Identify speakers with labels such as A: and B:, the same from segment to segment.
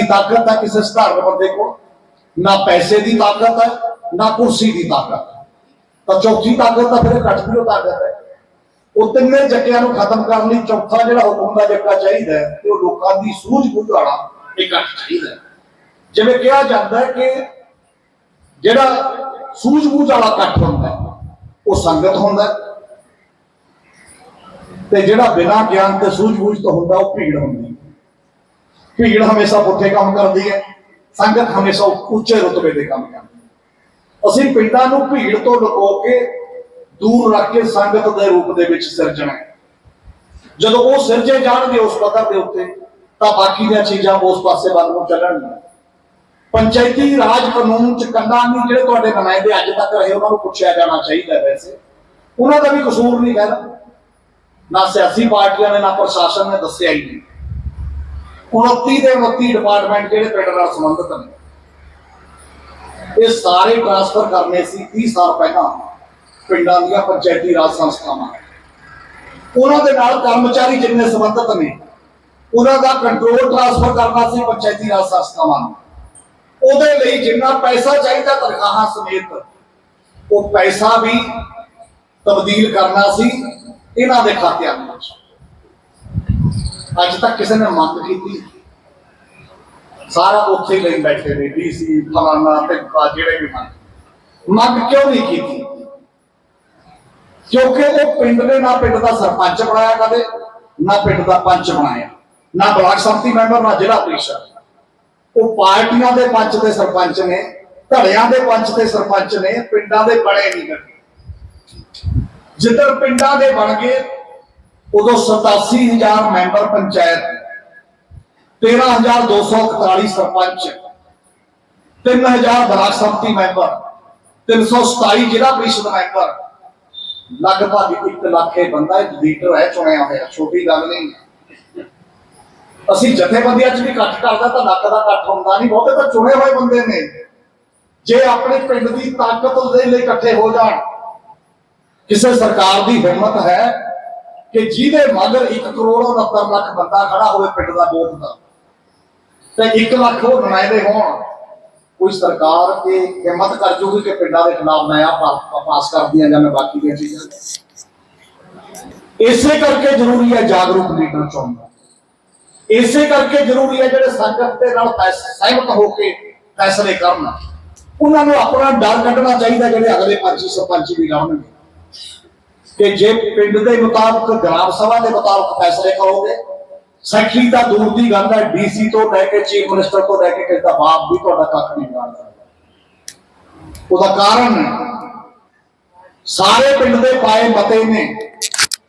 A: ਦੀ ਤਾਕਤ ਹੈ ਕਿਸੇ ਸਧਾਰਨ ਬੰਦੇ ਕੋਲ ਨਾ ਪੈਸੇ ਦੀ ਤਾਕਤ ਹੈ, ਨਾ ਕੁਰਸੀ ਦੀ ਤਾਕਤ ਹੈ। ਤਾਂ ਚੌਥੀ ਤਾਕਤ ਤਾਂ ਫਿਰ ਇਕੱਠ ਦੀ ਓ ਤਾਕਤ ਹੈ। ਉਹ ਤਿੰਨੇ ਜੱਟਿਆਂ ਨੂੰ ਖਤਮ ਕਰਨ ਲਈ ਚੌਥਾ ਜਿਹੜਾ ਹੁਕਮ ਦਾ ਜੱਟਾ ਚਾਹੀਦਾ ਹੈ, ਤੇ ਉਹ ਲੋਕਾਂ ਦੀ ਸੂਝ ਬੂਝ ਵਾਲਾ ਇਕੱਠ ਚਾਹੀਦਾ ਹੈ। ਜਿਵੇਂ ਕਿਹਾ ਜਾਂਦਾ ਹੈ ਕਿ ਜਿਹੜਾ ਸੂਝ ਬੂਝ ਵਾਲਾ ਇਕੱਠ ਹੁੰਦਾ ਹੈ, ਉਹ ਸੰਗਤ ਹੁੰਦਾ ਹੈ। ਤੇ ਜਿਹੜਾ ਬਿਨਾਂ ਗਿਆਨ ਤੇ ਸੂਝ ਬੂਝ ਤੋਂ ਹੁੰਦਾ, ਉਹ ਭੀੜ ਹੁੰਦੀ ਹੈ। ਭੀੜ ਹਮੇਸ਼ਾ ਪੁੱਠੇ ਕੰਮ ਕਰਦੀ ਹੈ, ਸੰਗਤ ਹਮੇਸ਼ਾ ਉੱਚੇ ਰੁਤਬੇ ਦੇ ਕੰਮ ਕਰਦੀ ਅਸੀਂ ਪਿੰਡਾਂ ਨੂੰ ਭੀੜ ਤੋਂ ਲੁਕੋ ਕੇ ਦੂਰ ਰੱਖ ਕੇ ਸੰਗਤ ਦੇ ਰੂਪ ਦੇ ਵਿੱਚ ਸਿਰਜਣਾ ਹੈ। ਜਦੋਂ ਉਹ ਸਿਰਜੇ ਜਾਣਗੇ ਉਸ ਪੱਧਰ ਦੇ ਉੱਤੇ, ਤਾਂ ਬਾਕੀ ਦੀਆਂ ਚੀਜ਼ਾਂ ਉਸ ਪਾਸੇ ਵੱਲ ਨੂੰ ਚੱਲਣਗੀਆਂ। ਪੰਚਾਇਤੀ ਰਾਜ ਕਾਨੂੰਨ ਚ ਕੰਨਾਂ ਨਹੀਂ ਜਿਹੜੇ ਤੁਹਾਡੇ ਨੁਮਾਇੰਦੇ ਅੱਜ ਤੱਕ ਰਹੇ, ਉਹਨਾਂ ਨੂੰ ਪੁੱਛਿਆ ਜਾਣਾ ਚਾਹੀਦਾ ਵੈਸੇ। ਉਹਨਾਂ ਦਾ ਵੀ ਕਸੂਰ ਨਹੀਂ ਹੈ ਨਾ ਸਿਆਸੀ ਪਾਰਟੀਆਂ ਨੇ, ਨਾ ਪ੍ਰਸ਼ਾਸਨ ਨੇ ਦੱਸਿਆ ਹੀ ਨਹੀਂ। 29 ਦੇ 29 ਡਿਪਾਰਟਮੈਂਟ ਜਿਹੜੇ ਪਿੰਡ ਨਾਲ ਸੰਬੰਧਿਤ ਨੇ, ਇਹ ਸਾਰੇ ਟ੍ਰਾਂਸਫਰ ਕਰਨੇ ਸੀ 30 ਸਾਲ ਪਹਿਲਾਂ ਪਿੰਡਾਂ ਦੀਆਂ ਪੰਚਾਇਤੀ ਰਾਜ ਸੰਸਥਾਵਾਂ। ਉਹਨਾਂ ਦੇ ਨਾਲ ਕਰਮਚਾਰੀ ਜਿੰਨੇ ਸੰਬੰਧਿਤ ਨੇ, ਉਹਨਾਂ ਦਾ ਕੰਟਰੋਲ ਟ੍ਰਾਂਸਫਰ ਕਰਨਾ ਸੀ ਪੰਚਾਇਤੀ ਰਾਜ ਸੰਸਥਾਵਾਂ ਨੂੰ। ਉਹਦੇ ਲਈ ਜਿੰਨਾ ਪੈਸਾ ਚਾਹੀਦਾ ਤਨਖਾਹਾਂ ਸਮੇਤ, ਉਹ ਪੈਸਾ ਵੀ ਤਬਦੀਲ ਕਰਨਾ ਸੀ ਇਹਨਾਂ ਦੇ ਖਾਤਿਆਂ ਵਿੱਚ। ਅੱਜ ਤੱਕ ਕਿਸੇ ਨੇ ਮੰਗ ਕੀਤੀ? ਸਾਰਾ ਉੱਥੇ ਲਈ ਬੈਠੇ ਨੇ ਡੀਸੀ ਫਲਾਣਾ ਤੇ ਜਿਹੜੇ ਵੀ ਮੰਗ। ਮੰਗ ਕਿਉਂ ਨਹੀਂ ਕੀਤੀ? ਕਿਉਂਕਿ ਉਹ ਪਿੰਡ ਨੇ ਨਾ ਪਿੰਡ ਦਾ ਸਰਪੰਚ ਬਣਾਇਆ ਕਦੇ, ਨਾ ਪਿੰਡ ਦਾ ਪੰਚ ਬਣਾਇਆ। ਨਾ ਬਲਾਕ ਸੰਮਤੀ ਮੈਂਬਰ, ਨਾ ਜ਼ਿਲ੍ਹਾ ਪ੍ਰੀਸ਼ਦ। ਉਹ ਪਾਰਟੀਆਂ ਦੇ ਪੰਚ ਤੇ ਸਰਪੰਚ ਨੇ, ਧੜਿਆਂ ਦੇ ਪੰਚ ਤੇ ਸਰਪੰਚ ਨੇ, ਪਿੰਡਾਂ ਦੇ ਬਣੇ ਨਹੀਂ ਕਦੇ। ਜਿੱਧਰ ਪਿੰਡਾਂ ਦੇ ਬਣ ਗਏ ਉਦੋਂ 87000 member panchayat 13241 sarpanch 3000 block samiti member 327 zila parishad member, ਲਗਭਗ 1 ਲੱਖ ਇਹ ਬੰਦਾ ਇੱਕ ਲੀਡਰ ਹੈ, ਚੁਣਿਆ ਹੋਇਆ, ਛੋਟੀ ਗੱਲ ਨਹੀਂ। ਅਸੀਂ ਜਥੇਬੰਦੀਆਂ 'ਚ ਵੀ ਇਕੱਠ ਕਰਦਾ ਤਾਂ ਲੱਖ ਦਾ ਇਕੱਠ ਹੁੰਦਾ ਨਹੀਂ, ਬਹੁਤੇ ਤਾਂ ਚੁਣੇ ਹੋਏ ਬੰਦੇ ਨੇ। ਜੇ ਆਪਣੇ ਪਿੰਡ ਦੀ ਤਾਕਤ ਦੇ ਲਈ ਇਕੱਠੇ ਹੋ ਜਾਣ, ਕਿਸੇ ਸਰਕਾਰ ਦੀ ਹਿੰਮਤ ਹੈ ਕਿ ਜਿਹਦੇ ਮਗਰ 1 ਕਰੋੜ 69 ਲੱਖ ਬੰਦਾ ਖੜਾ ਹੋਵੇ ਪਿੰਡ ਦਾ ਵੋਟ ਦਾ, ਤੇ 1 ਲੱਖ ਉਹ ਨੁਮਾਇੰਦੇ ਹੋਣ। ਕੋਈ ਸਰਕਾਰ ਤੇ ਹਿੰਮਤ ਕਰ ਜੂਗੀ ਕਿ ਪਿੰਡਾਂ ਦੇ ਖਿਲਾਫ ਨਿਆਂ ਪਾ- ਪਾਸ ਕਰਦੀਆਂ ਜਾਂ ਮੈਂ ਬਾਕੀ ਦੀਆਂ ਚੀਜ਼ਾਂ ਇਸੇ ਕਰਕੇ ਜ਼ਰੂਰੀ ਹੈ ਜਾਗਰੂਕ ਲੀਡਰ ਚੁਣਨਾ। ਇਸੇ ਕਰਕੇ ਜ਼ਰੂਰੀ ਹੈ ਜਿਹੜੇ ਸੰਗਤ ਦੇ ਨਾਲ ਸਹਿਮਤ ਹੋ ਕੇ ਫੈਸਲੇ ਕਰਨ। ਉਹਨਾਂ ਨੂੰ ਆਪਣਾ ਡਰ ਕੱਢਣਾ ਚਾਹੀਦਾ ਜਿਹੜੇ ਅਗਲੇ ਪੰਚੀ ਸਰਪੰਚ ਵੀ ਲਾਉਣਗੇ ਕਿ ਜੇ ਪਿੰਡ ਦੇ ਮੁਤਾਬਕ, ਗ੍ਰਾਮ ਸਭਾ ਦੇ ਮੁਤਾਬਕ ਫੈਸਲੇ ਕਰੋਗੇ, ਸੈਕਟਰੀ ਤਾਂ ਦੂਰ ਦੀ ਗੱਲ ਹੈ, ਡੀਸੀ ਤੋਂ ਲੈ ਕੇ ਚੀਫ ਮਿਨਿਸਟਰ ਤੋਂ ਲੈ ਕੇ ਕਿਸੇ ਦਾ ਬਾਪ ਵੀ ਤੁਹਾਡਾ ਕੱਖ ਨਹੀਂ ਜਾਣ ਸਕਦਾ ਉਹਦਾ ਕਾਰਨ ਸਾਰੇ ਪਿੰਡ ਦੇ ਪਾਏ ਮਤੇ ਨੇ,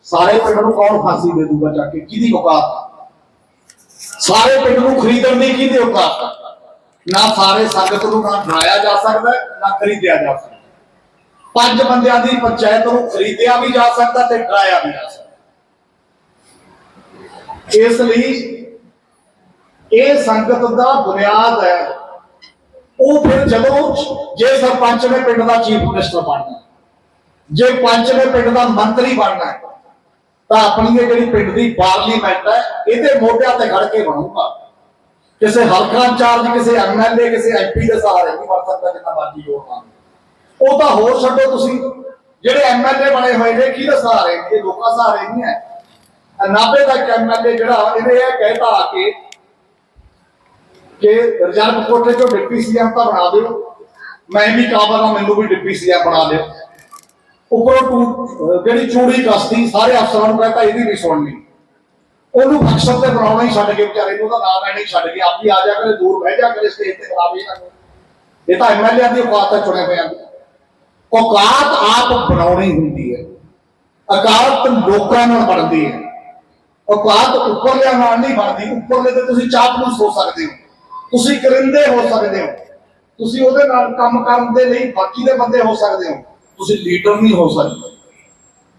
A: ਸਾਰੇ ਪਿੰਡ ਨੂੰ ਕੌਣ ਫਾਂਸੀ ਦੇ ਦੂਗਾ ਚੱਕ ਕੇ? ਕਿਹਦੀ ਔਕਾਤ? ਸਾਰੇ ਪਿੰਡ ਨੂੰ ਖਰੀਦਣ ਦੀ ਕਿਹਦੀ ਔਕਾਤ? ਨਾ ਸਾਰੇ ਸੰਗਤ ਨੂੰ ਨਾ ਡਰਾਇਆ ਜਾ ਸਕਦਾ, ਨਾ ਖਰੀਦਿਆ ਜਾ ਸਕਦਾ। ਪੰਜ ਬੰਦਿਆਂ ਦੀ ਪੰਚਾਇਤ ਨੂੰ ਖਰੀਦਿਆ ਵੀ ਜਾ ਸਕਦਾ ਤੇ ਡਰਾਇਆ ਵੀ ਜਾ ਸਕਦਾ। ਇਸ ਲਈ ਇਹ ਸੰਗਤ ਦਾ ਬੁਨਿਆਦ ਹੈ। ਉਹ ਫਿਰ ਜਦੋਂ ਜੇ ਸਰਪੰਚ ਨੇ ਪਿੰਡ ਦਾ ਚੀਫ ਮਿਨਿਸਟਰ ਬਣਨਾ ਜੇ ਪੰਚ ਨੇ ਪਿੰਡ ਦਾ ਮੰਤਰੀ ਬਣਨਾ ਤਾਂ ਆਪਣੀ ਇਹ ਜਿਹੜੀ ਪਿੰਡ ਦੀ ਪਾਰਲੀਮੈਂਟ ਹੈ, ਇਹਦੇ ਮੋਢਿਆਂ ਤੇ ਖੜ ਕੇ ਬਣੂਗਾ। ਕਿਸੇ ਹਲਕਾ ਇੰਚਾਰਜ, ਕਿਸੇ ਐਮਐਲਏ ਕਿਸੇ ਐਮਪੀ ਦੇ ਸਹਾਰੇ ਨਹੀਂ ਬਣ ਸਕਦਾ ਜਿੰਨਾ ਮਰਜ਼ੀ ਜੋਰ ਉਹ ਤਾਂ ਹੋਰ ਛੱਡੋ ਤੁਸੀਂ। ਜਿਹੜੇ ਐਮਐਲਏ ਬਣੇ ਹੋਏ ਨੇ ਕਿਹਦੇ ਸਹਾਰੇ ਇਹ ਲੋਕਾਂ ਸਹਾਰੇ ਨਹੀਂ ਹੈ। 90 ਦਾ ਐਮਐਲਏ ਜਿਹੜਾ, ਇਹਨੇ ਇਹ ਕਹਿਤਾ ਆ ਕੇ ਕਿ ਰਿਜ਼ਰਵ ਕੋਟੇ ਚੋਂ ਡਿਪਟੀ ਸੀਐਮ ਤਾਂ ਬਣਾ ਦਿਓ। ਮੈਂ ਵੀ ਕਾਬਲ ਹਾਂ, ਮੈਨੂੰ ਵੀ ਡਿਪਟੀ ਸੀਐਮ ਬਣਾ ਦਿਓ। ਉੱਪਰੋਂ ਟੂ ਜਿਹੜੀ ਚੂੜੀ ਕਸਤੀ ਸਾਰੇ ਅਫਸਰਾਂ ਨੂੰ ਕਹਿੰਦਾ ਇਹਦੀ ਨਹੀਂ ਸੁਣਨੀ। ਉਹਨੂੰ ਫੰਕਸ਼ਨ ਤੇ ਬਣਾਉਣਾ ਹੀ ਛੱਡ ਕੇ ਵਿਚਾਰੇ ਨੂੰ, ਉਹਦਾ ਨਾਮ ਲੈਣਾ ਹੀ ਛੱਡ ਕੇ, ਆਪ ਹੀ ਆ ਜਾ ਕਰੇ, ਦੂਰ ਬਹਿ ਜਾ ਕਰੇ ਸਟੇਜ ਤੇ ਖਰਾਬ ਹੀ ਨਾ ਕਰੇ। ਇਹ ਤਾਂ ਐਮਐਲਏ ਦੀ ਔਕਾਤ ਹੈ, ਚੁਣੇ ਹੋਏ ਦੀ ਔਕਾਤ ਆਪ ਬਣਾਉਣੀ ਹੁੰਦੀ ਹੈ। ਔਕਾਤ ਲੋਕਾਂ ਨਾਲ ਬਣਦੀ ਹੈ। ਔਕਾਤ ਉੱਪਰਲਿਆਂ ਨਾਲ ਨਹੀਂ ਬਣਦੀ। ਉੱਪਰਲੇ ਤੇ ਤੁਸੀਂ ਚਾਪਲੂਸ ਹੋ ਸਕਦੇ ਹੋ। ਤੁਸੀਂ ਕਰਿੰਦੇ ਹੋ ਸਕਦੇ ਹੋ। ਤੁਸੀਂ ਉਹਦੇ ਨਾਲ ਕੰਮ ਕਰਨ ਦੇ ਲਈ ਬਾਕੀ ਦੇ ਬੰਦੇ ਹੋ ਸਕਦੇ ਹੋ। ਤੁਸੀਂ ਲੀਡਰ ਨਹੀਂ ਹੋ ਸਕਦੇ।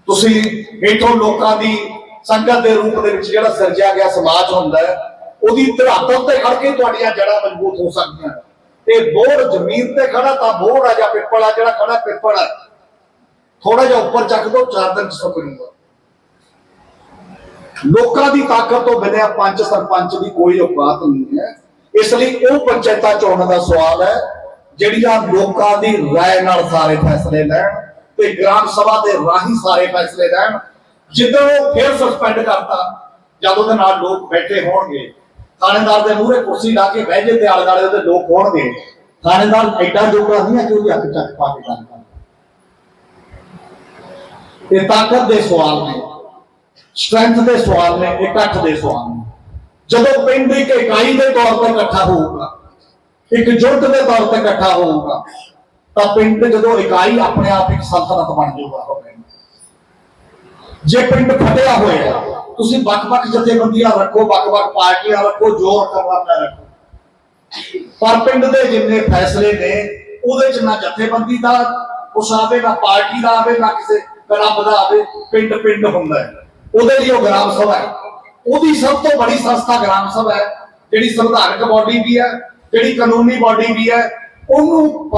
A: ਤੁਸੀਂ ਹੇਠੋਂ ਲੋਕਾਂ ਦੀ ਸੰਗਤ ਦੇ ਰੂਪ ਦੇ ਵਿੱਚ ਜਿਹੜਾ ਸਿਰਜਿਆ ਗਿਆ ਸਮਾਜ ਹੁੰਦਾ ਹੈ, ਉਹਦੀ ਧਰਾਤਲ ਤੇ ਖੜ ਕੇ ਤੁਹਾਡੀਆਂ ਜੜ੍ਹਾਂ ਮਜ਼ਬੂਤ ਹੋ ਸਕਦੀਆਂ। ਤੇ ਬੋੜ ਜ਼ਮੀਨ ਤੇ ਖੜਾ ਤਾਂ ਬੋੜ ਆ ਜਾਂ ਪਿੱਪਲ ਆ, ਜਿਹੜਾ ਖੜਾ ਪਿੱਪਲ ਆ। ਥੋੜਾ ਜਿਹਾ ਉੱਪਰ ਚੱਕ ਦੋ, ਚਾਰ ਦਿਨ ਸੁੱਕ ਜੂਗਾ ਲੋਕਾਂ ਦੀ ਤਾਕਤ ਤੋਂ ਬਿਨਾਂ ਪੰਜ ਸਰਪੰਚ ਦੀ ਕੋਈ ਔਕਾਤ ਨਹੀਂ ਹੈ। ਇਸ ਲਈ ਉਹ ਪੰਚਾਇਤਾਂ ਚੋਣਾਂ ਦਾ ਸਵਾਲ ਹੈ, ਜਿਹੜੀਆਂ ਲੋਕਾਂ ਦੀ ਰਾਏ ਨਾਲ ਸਾਰੇ ਫੈਸਲੇ ਲੈਣ ਤੇ ਗ੍ਰਾਮ ਸਭਾ ਦੇ ਰਾਹੀਂ ਸਾਰੇ ਫੈਸਲੇ ਲੈਣ। ਜਦੋਂ ਫਿਰ ਸਸਪੈਂਡ ਕਰਤਾ, ਜਦੋਂ ਉਹਦੇ ਨਾਲ ਲੋਕ ਬੈਠੇ ਹੋਣਗੇ ਥਾਣੇਦਾਰ ਦੇ ਮੂਹਰੇ ਕੁਰਸੀ ਲਾ ਕੇ ਬਹਿ ਜੇ ਤੇ ਆਲੇ ਦੁਆਲੇ ਉਹਦੇ ਲੋਕ ਹੋਣਗੇ। ਥਾਣੇਦਾਰ ਐਡਾ ਜੋਗਾ ਨਹੀਂ ਹੈ ਕਿ ਉਹਦੇ ਹੱਥ ਚੱਕ ਪਾ ਕੇ ਗੱਲ ਕਰ। ਇਹ ਤਾਕਤ ਦੇ ਸਵਾਲ ਨੇ ਸਟਰੈਂਥ ਦੇ ਸਵਾਲ ਨੇ ਇਕੱਠ ਦੇ ਸਵਾਲ ਨੇ। ਜਦੋਂ ਪਿੰਡ ਇੱਕ ਇਕਾਈ ਦੇ ਤੌਰ ਤੇ ਇਕੱਠਾ ਹੋਊਗਾ, ਇੱਕ ਜੁਟ ਦੇ ਤੌਰ ਤੇ ਇਕੱਠਾ ਹੋਊਗਾ, ਤਾਂ ਪਿੰਡ ਜਦੋਂ ਇਕਾਈ ਆਪਣੇ ਆਪ ਇੱਕ ਸੰਤਲਤ ਬਣ ਜਾਊਗਾ। ਉਹ ਜੇ ਪਿੰਡ ਫਟਿਆ ਹੋਇਆ ਤੁਸੀਂ ਵੱਖ-ਵੱਖ ਜਥੇਬੰਦੀਆਂ ਰੱਖੋ, ਵੱਖ-ਵੱਖ ਪਾਰਟੀਆਂ ਰੱਖੋ, ਜੋ ਰੱਖਣਾ ਰੱਖੋ। ਪਰ ਪਿੰਡ ਦੇ ਜਿੰਨੇ ਫੈਸਲੇ ਨੇ, ਉਹਦੇ ਚ ਨਾ ਜਥੇਬੰਦੀ ਦਾ ਕੁਛ ਆਵੇ, ਨਾ ਪਾਰਟੀ ਦਾ ਆਵੇ, ਨਾ ਕਿਸੇ ਕਲੱਬ ਦਾ ਆਵੇ ਪਿੰਡ ਪਿੰਡ ਹੁੰਦਾ ਹੈ। ਉਹਦੇ ਲਈ ਉਹ ਗ੍ਰਾਮ ਸਭਾ ਹੈ। ਉਹਦੀ ਸਭ ਤੋਂ ਬੜੀ ਸੰਸਥਾ ਗ੍ਰਾਮ ਸਭਾ ਹੈ, ਜਿਹੜੀ ਸੰਵਿਧਾਨਕ ਬਾਡੀ ਵੀ ਹੈ, ਜਿਹੜੀ ਕਾਨੂੰਨੀ ਬਾਡੀ ਵੀ ਹੈ, ਉਹਨੂੰ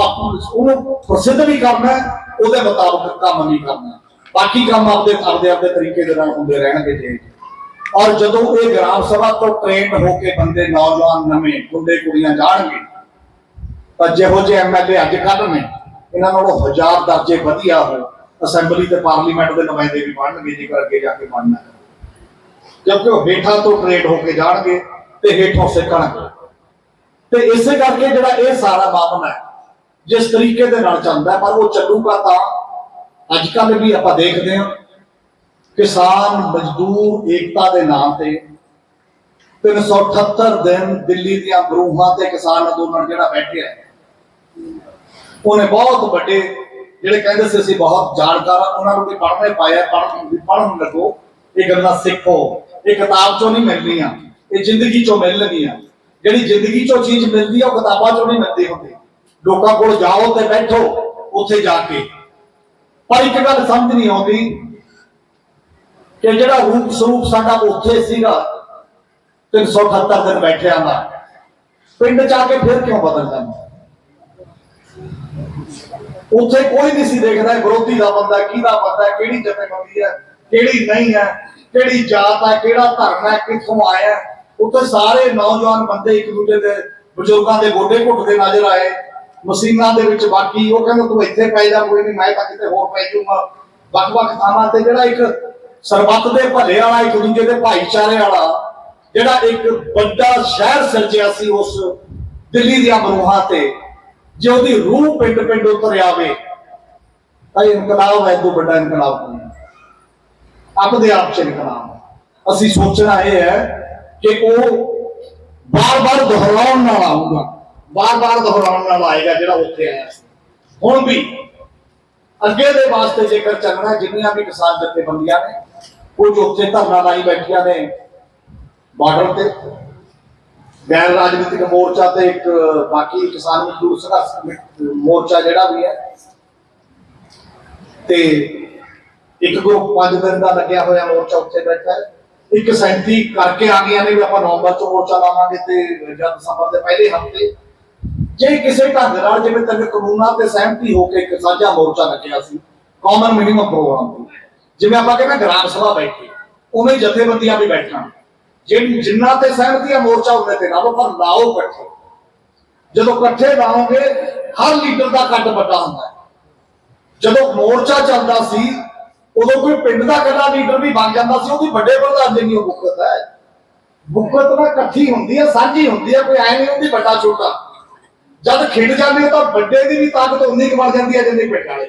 A: ਉਹਨੂੰ ਪ੍ਰਸਿੱਧ ਵੀ ਕਰਨਾ ਉਹਦੇ ਮੁਤਾਬਕ ਕੰਮ ਵੀ ਕਰਨਾ ਬਾਕੀ ਕੰਮ ਆਪਦੇ ਆਪਦੇ ਆਪਦੇ ਤਰੀਕੇ ਦੇ ਨਾਲ ਹੁੰਦੇ ਰਹਿਣਗੇ ਜੀ। ਔਰ ਜਦੋਂ ਇਹ ਗ੍ਰਾਮ ਸਭਾ ਤੋਂ ਟ੍ਰੇਨਡ ਹੋ ਕੇ ਬੰਦੇ ਨੌਜਵਾਨ ਨਵੇਂ ਮੁੰਡੇ ਕੁੜੀਆਂ ਜਾਣਗੇ, ਤਾਂ ਜਿਹੋ ਜਿਹੇ ਐਮਐਲਏ ਅੱਜ ਕੱਲ੍ਹ ਨੇ, ਇਹਨਾਂ ਨਾਲੋਂ ਹਜ਼ਾਰ ਦਰਜੇ ਵਧੀਆ ਹੋ ਅਸੈਂਬਲੀ ਤੇ ਪਾਰਲੀਮੈਂਟ ਦੇ ਨੁਮਾਇੰਦੇ ਵੀ ਬਣਨਗੇ, ਜੇਕਰ ਅੱਗੇ ਜਾ ਕੇ ਬਣਨਾ ਕਿਉਂਕਿ ਉਹ ਹੇਠਾਂ ਤੋਂ ਟ੍ਰੇਡ ਹੋ ਕੇ ਜਾਣਗੇ ਤੇ ਹੇਠੋਂ ਸਿੱਖਣਗੇ। ਤੇ ਇਸੇ ਕਰਕੇ ਜਿਹੜਾ ਇਹ ਸਾਰਾ ਮਾਮਲਾ ਹੈ, ਜਿਸ ਤਰੀਕੇ ਦੇ ਨਾਲ ਚੱਲਦਾ ਪਰ ਉਹ ਚੱਲੂਗਾ ਤਾਂ ਅੱਜ ਕੱਲ੍ਹ ਵੀ ਆਪਾਂ ਦੇਖਦੇ ਹਾਂ ਕਿਸਾਨ ਮਜ਼ਦੂਰ ਏਕਤਾ ਦੇ ਨਾਮ ਤੇ 378 ਦਿਨ ਦਿੱਲੀ ਦੀਆਂ ਬਰੂਹਾਂ ਤੇ ਕਿਸਾਨ ਅੰਦੋਲਨ ਜਿਹੜਾ ਬੈਠਿਆ ਉਹਨੇ ਬਹੁਤ ਵੱਡੇ ਜਿਹੜੇ ਕਹਿੰਦੇ ਸੀ, ਅਸੀਂ ਬਹੁਤ ਜਾਣਕਾਰ ਉਹਨਾਂ ਨੂੰ ਵੀ ਪੜ੍ਹਨੇ ਪਾਇਆ ਪੜ੍ਹਨ ਪੜ੍ਹਨ ਲੱਗੋ। ਇਹ ਗੱਲਾਂ ਸਿੱਖੋ, ਇਹ ਕਿਤਾਬ ਚੋਂ ਨਹੀਂ ਮਿਲਣੀਆਂ, ਇਹ ਜ਼ਿੰਦਗੀ ਚੋਂ ਮਿਲਣਗੀਆਂ। ਜਿਹੜੀ ਜ਼ਿੰਦਗੀ ਚੋਂ ਚੀਜ਼ ਮਿਲਦੀ ਹੈ ਉਹ ਕਿਤਾਬਾਂ ਚੋਂ ਨਹੀਂ ਮਿਲਦੀ ਹੁੰਦੀ। ਲੋਕਾਂ ਕੋਲ ਜਾਓ ਤੇ ਬੈਠੋ, ਉੱਥੇ ਜਾ ਕੇ। ਪਰ ਇੱਕ ਗੱਲ ਸਮਝ ਨਹੀਂ ਆਉਂਦੀ ਕਿ ਜਿਹੜਾ ਰੂਪ ਸਰੂਪ ਸਾਡਾ ਉੱਥੇ ਸੀਗਾ 378 ਦਿਨ ਬੈਠਿਆਂ ਦਾ ਪਿੰਡ ਚ ਆ ਕੇ ਫਿਰ ਕਿਉਂ ਬਦਲ ਜਾਂਦਾ ਉੱਥੇ ਕੋਈ ਨਹੀਂ ਸੀ ਦੇਖਦਾ ਵਿਰੋਧੀ ਦਾ ਬੰਦਾ, ਕਿਹਦਾ ਬੰਦਾ, ਕਿਹੜੀ ਜਥੇਬੰਦੀ ਹੈ, ਕਿਹੜੀ ਨਹੀਂ ਹੈ, ਕਿਹੜੀ ਜਾਤ ਹੈ, ਕਿਹੜਾ ਧਰਮ ਹੈ, ਕਿੱਥੋਂ ਆਇਆ ਹੈ। ਉੱਥੇ ਸਾਰੇ ਨੌਜਵਾਨ ਬੰਦੇ ਇੱਕ ਦੂਜੇ ਦੇ ਬਜ਼ੁਰਗਾਂ ਦੇ ਗੋਡੇ ਘੁੱਟਦੇ ਨਜ਼ਰ ਆਏ। ਮਸ਼ੀਨਾਂ ਦੇ ਵਿੱਚ ਬਾਕੀ ਉਹ ਕਹਿੰਦਾ ਤੂੰ ਇੱਥੇ ਪੈ ਜਾ, ਕੋਈ ਨਹੀਂ, ਮੈਂ ਤਾਂ ਕਿਤੇ ਹੋਰ ਪੈ ਜਾਊਗਾ। ਵੱਖ-ਵੱਖ ਥਾਵਾਂ ਤੇ ਜਿਹੜਾ ਇੱਕ ਸਰਬੱਤ ਦੇ ਭਲੇ ਵਾਲਾ, ਇੱਕ ਦੂਜੇ ਦੇ ਭਾਈਚਾਰੇ ਵਾਲਾ, ਜਿਹੜਾ ਇੱਕ ਵੱਡਾ ਸ਼ਹਿਰ ਸਿਰਜਿਆ ਸੀ ਉਸ ਦਿੱਲੀ ਦੀਆਂ ਬਰੂਹਾਂ ਤੇ, ਜੇ ਉਹਦੀ ਰੂਹ ਪਿੰਡ ਪਿੰਡ ਉਤਰ ਆਵੇ, ਤਾਂ ਇਹ ਇਨਕਲਾਬ ਹੈ ਤੋਂ ਵੱਡਾ ਇਨਕਲਾਬ ਨਹੀਂ ਆਪਦੇ ਆਪ ਚ ਇਨਕਲਾਬ ਅਸੀਂ ਸੋਚਣਾ ਇਹ ਹੈ ਕਿ ਉਹ ਬਾਰ-ਬਾਰ ਦੁਹਰਾਉਣ ਨਾਲ ਆਊਗਾ ਬਾਰ-ਬਾਰ ਦੁਹਰਾਉਣ ਨਾਲ ਆਏਗਾ ਜਿਹੜਾ ਉੱਥੇ ਆਇਆ ਸੀ। ਹੁਣ ਵੀ ਅੱਗੇ ਦੇ ਵਾਸਤੇ ਜੇਕਰ ਚੱਲਣਾ, ਜਿੰਨੀਆਂ ਵੀ ਕਿਸਾਨ ਜਥੇਬੰਦੀਆਂ ਨੇ, ਕੁਝ ਉੱਥੇ ਧਰਨਾ ਲਾਈ ਬੈਠੀਆਂ ਨੇ ਬਾਰਡਰ ਤੇ, ਗੈਰ ਰਾਜਨੀਤਿਕ ਮੋਰਚਾ ਤੇ ਇੱਕ ਬਾਕੀ ਕਿਸਾਨ ਮਜ਼ਦੂਰ ਸੰਘਰਸ਼ ਮੋਰਚਾ ਜਿਹੜਾ ਵੀ ਹੈ, ਤੇ ਇੱਕ ਗਰੁੱਪ ਪੰਜ ਦਿਨ ਦਾ ਲੱਗਿਆ ਹੋਇਆ ਮੋਰਚਾ ਉੱਥੇ ਬੈਠਾ ਹੈ। ਇੱਕ ਸੈਂਤੀ ਕਰਕੇ ਆ ਗਈਆਂ ਨੇ ਵੀ ਆਪਾਂ ਨਵੰਬਰ ਚ ਮੋਰਚਾ ਲਾਵਾਂਗੇ ਤੇ ਜਾਂ ਦਸੰਬਰ ਦੇ ਪਹਿਲੇ ਹਫ਼ਤੇ। ਜੇ ਕਿਸੇ ਢੰਗ ਨਾਲ ਜਿਵੇਂ ਤੱਕ ਕਾਨੂੰਨਾਂ ਤੇ ਸਹਿਮਤੀ ਹੋ ਕੇ ਇੱਕ ਸਾਂਝਾ ਮੋਰਚਾ ਲੱਗਿਆ ਸੀ ਕਾਮਨ ਮਿਨੀਮਮ ਪ੍ਰੋਗਰਾਮ ਤੇ ਜਿਵੇਂ ਆਪਾਂ ਕਹਿੰਦੇ ਗ੍ਰਾਮ ਸਭਾ ਬੈਠੀ, ਉਵੇਂ ਜਥੇਬੰਦੀਆਂ ਵੀ ਬੈਠਣਾ ਜਿਨ, ਜਿੰਨਾ ਤੇ ਸਹਿਮਤੀ ਆ ਮੋਰਚਾ, ਉਹਨੇ ਤੇ ਲਾਓ ਪਰ ਲਾਓ ਇਕੱਠੇ। ਜਦੋਂ ਇਕੱਠੇ ਲਾਓਗੇ, ਹਰ ਲੀਡਰ ਦਾ ਕੱਟ ਵੱਡਾ ਹੁੰਦਾ ਹੈ। ਜਦੋਂ ਮੋਰਚਾ ਚੱਲਦਾ ਸੀ, ਉਦੋਂ ਕੋਈ ਪਿੰਡ ਦਾ ਕੱਲਾ ਲੀਡਰ ਵੀ ਬਣ ਜਾਂਦਾ ਸੀ, ਉਹਦੀ ਵੱਡੇ ਪ੍ਰਧਾਨ ਦੀ ਨਹੀਂ ਉਹ ਬੁੱਕਤ ਹੈ। ਬੁੱਕਤ ਨਾ ਇਕੱਠੀ ਹੁੰਦੀ ਹੈ, ਸਾਂਝੀ ਹੁੰਦੀ ਹੈ, ਕੋਈ ਐ ਨਹੀਂ ਹੁੰਦੀ ਵੱਡਾ ਛੋਟਾ ਜਦ ਖਿੰਡ ਜਾਂਦੇ ਹੋ ਤਾਂ ਵੱਡੇ ਦੀ ਵੀ ਤਾਕਤ ਉਨੀ ਕੁ ਬਣ ਜਾਂਦੀ ਹੈ ਜਿੰਨੀ ਪਿੰਡ ਵਾਲੇ